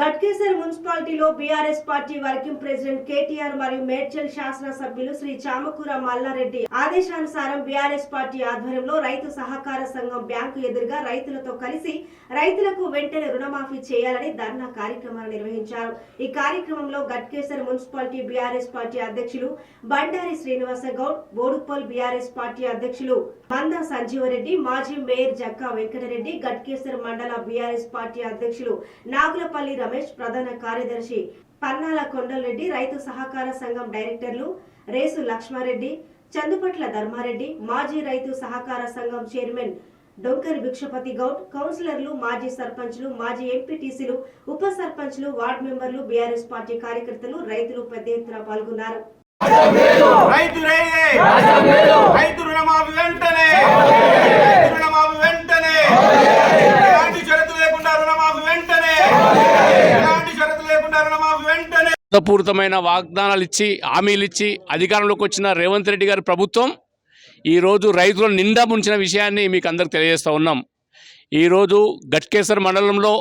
గట్కేసర్ మున్సిపాలిటీలో BRS party working president KTR మరియు మేడ్చల్ శాసన సభ్యులు శ్రీ చామకూర మల్లారెడ్డి ఆదేశానుసారం బీఆర్ఎస్ పార్టీ ఆధ్వర్యంలో రైతు సహకార సంఘం బ్యాంకు ఎదురుగా రైతులతో కలిసి రైతులకు వెంటనే రుణమాఫీ చేయాలని ధర్నా కార్యక్రమాన్ని నిర్వహించారు. ఈ కార్యక్రమంలో గట్కేసర్ మున్సిపాలిటీ బీఆర్ఎస్ పార్టీ అధ్యక్షులు బండారి శ్రీనివాస గౌడ్ బోడుపల్ బీఆర్ఎస్ పార్టీ అధ్యక్షులు మంద సంజీవరెడ్డి మాజీ మేయర్ జక్కా వెంకటరెడ్డి గట్కేసర్ మండల బీఆర్ఎస్ పార్టీ అధ్యక్షులు నాగులపల్లి రమేష్ ప్రధాన కార్యదర్శి పన్నాల కొండలరెడ్డి రైతు సహకార సంఘం డైరెక్టర్లు రేసు లక్ష్మారెడ్డి చందుపట్ల ధర్మారెడ్డి మాజీ రైతు సహకార సంఘం చైర్మన్ డొంకరి భిక్షపతి గౌడ్ కౌన్సిలర్లు మాజీ సర్పంచ్లు మాజీ ఎంపీటీసీలు ఉప సర్పంచ్లు వార్డు మెంబర్లు బీఆర్ఎస్ పార్టీ కార్యకర్తలు రైతులు పెద్ద ఎత్తున పాల్గొన్నారు. రైతు రైతు రుణమాఫీ వెంటనే రైతు రుణమాఫీ వెంటనే ఎలాంటి షరతు లేకుండా రుణమాఫీ వెంటనే ఎలాంటి షరతు లేకుండా రుణమాఫీ వెంటనే వాగ్దానాలు ఇచ్చి హామీలు ఇచ్చి అధికారంలోకి వచ్చిన రేవంత్ రెడ్డి గారి ప్రభుత్వం ఈరోజు రైతులను నిండా ముంచిన విషయాన్ని మీకు అందరికి తెలియజేస్తూ ఉన్నాం. ఈరోజు గట్కేసర్ మండలంలో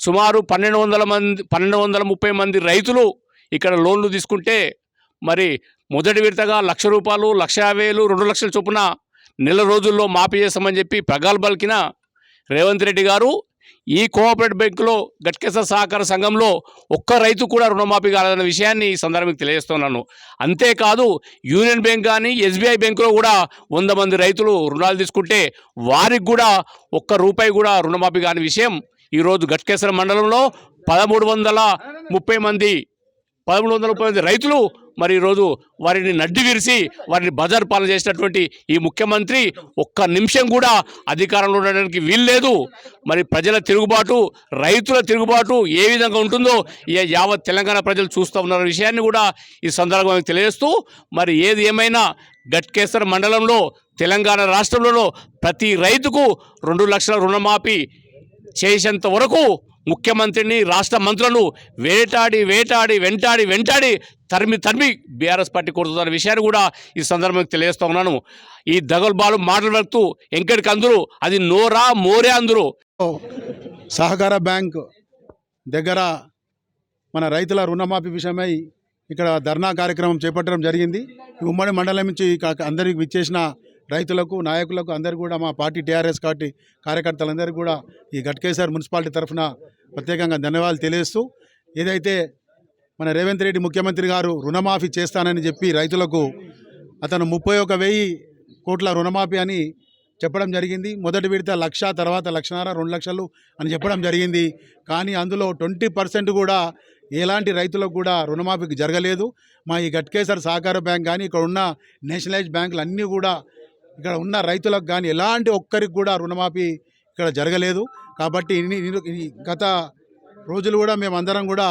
సుమారు పన్నెండు వందల మంది పన్నెండు వందల ముప్పై మంది రైతులు ఇక్కడ లోన్లు తీసుకుంటే మరి మొదటి విడతగా లక్ష రూపాయలు లక్ష వేలు రెండు లక్షల చొప్పున నెల రోజుల్లో మాఫీ చేస్తామని చెప్పి ప్రగల్భాలకిన రేవంత్ రెడ్డి గారు ఈ కోఆపరేటివ్ బ్యాంకులో గట్కేసర్ సహకార సంఘంలో ఒక్క రైతు కూడా రుణమాఫీ కాలేదన్న విషయాన్ని ఈ సందర్భంగా తెలియజేస్తున్నాను. అంతేకాదు యూనియన్ బ్యాంక్ కానీ ఎస్బీఐ బ్యాంకులో కూడా వంద మంది రైతులు రుణాలు తీసుకుంటే వారికి కూడా ఒక్క రూపాయి కూడా రుణమాఫీ కాని విషయం ఈరోజు గట్కేసర మండలంలో పదమూడు వందల ముప్పై మంది పదమూడు వందల ముప్పై మంది రైతులు మరి ఈరోజు వారిని నడ్డి విరిసి వారిని బజార్ పాలన చేసినటువంటి ఈ ముఖ్యమంత్రి ఒక్క నిమిషం కూడా అధికారంలో ఉండడానికి వీల్లేదు. మరి ప్రజల తిరుగుబాటు రైతుల తిరుగుబాటు ఏ విధంగా ఉంటుందో ఈ యావత్ తెలంగాణ ప్రజలు చూస్తూ ఉన్న విషయాన్ని కూడా ఈ సందర్భంగా తెలియజేస్తూ మరి ఏది ఏమైనా గట్కేశ్వర మండలంలో తెలంగాణ రాష్ట్రంలో ప్రతి రైతుకు రెండు లక్షల రుణమాఫీ చేసేంత వరకు ముఖ్యమంత్రిని రాష్ట్ర మంత్రులను వేటాడి వేటాడి వెంటాడి వెంటాడి తరిమి తరిమి బీఆర్ఎస్ పార్టీ కొడుతున్న విషయాన్ని కూడా ఈ సందర్భంగా తెలియజేస్తూ ఉన్నాను. ఈ దగల్బాలు మాటలు వెళ్తూ అందరూ అది నోరా మోరే అందరూ. సహకార బ్యాంక్ దగ్గర మన రైతుల రుణమాఫీ విషయమై ఇక్కడ ధర్నా కార్యక్రమం చేపట్టడం జరిగింది. ఉమ్మడి మండలం నుంచి అందరికి విచ్చేసిన రైతులకు నాయకులకు అందరు కూడా మా పార్టీ టీఆర్ఎస్ పార్టీ కార్యకర్తలందరూ కూడా ఈ గట్కేశ్వర్ మున్సిపాలిటీ తరఫున ప్రత్యేకంగా ధన్యవాదాలు తెలియజేస్తూ ఏదైతే మన రేవంత్ రెడ్డి ముఖ్యమంత్రి గారు రుణమాఫీ చేస్తానని చెప్పి రైతులకు అతను ముప్పై ఒక వెయ్యి కోట్ల రుణమాఫీ అని చెప్పడం జరిగింది. మొదటి విడత లక్ష తర్వాత లక్షన్నర రెండు లక్షలు అని చెప్పడం జరిగింది. కానీ అందులో ట్వంటీ పర్సెంట్ కూడా ఎలాంటి రైతులకు కూడా రుణమాఫీకి జరగలేదు. మా ఈ గట్కేసర్ సహకార బ్యాంక్ కానీ ఇక్కడ ఉన్న నేషనలైజ్ బ్యాంకులు అన్నీ కూడా ఇక్కడ ఉన్న రైతులకు కానీ ఎలాంటి ఒక్కరికి కూడా రుణమాఫీ ఇక్కడ జరగలేదు. కాబట్టి గత రోజులు కూడా మేము అందరం కూడా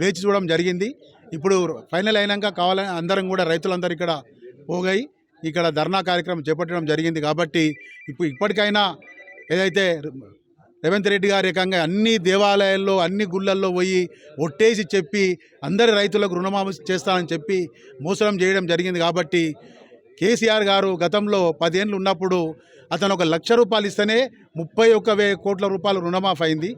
వేచి చూడడం జరిగింది. ఇప్పుడు ఫైనల్ అయినాక కావాలని అందరం కూడా రైతులందరూ ఇక్కడ పోగాయి ఇక్కడ ధర్నా కార్యక్రమం చేపట్టడం జరిగింది. కాబట్టి ఇప్పుడు ఇప్పటికైనా ఏదైతే రేవంత్ రెడ్డి గారు ఏకంగా అన్ని దేవాలయాల్లో అన్ని గుళ్ళల్లో పోయి ఒట్టేసి చెప్పి అందరి రైతులకు రుణమాఫీ చేస్తానని చెప్పి మోసడం చేయడం జరిగింది. కాబట్టి కేసీఆర్ గారు గతంలో పదేళ్ళు ఉన్నప్పుడు అతను ఒక లక్ష రూపాయలు ఇస్తేనే ముప్పై ఒక్క వే కోట్ల రూపాయలు రుణమాఫ్ అయింది.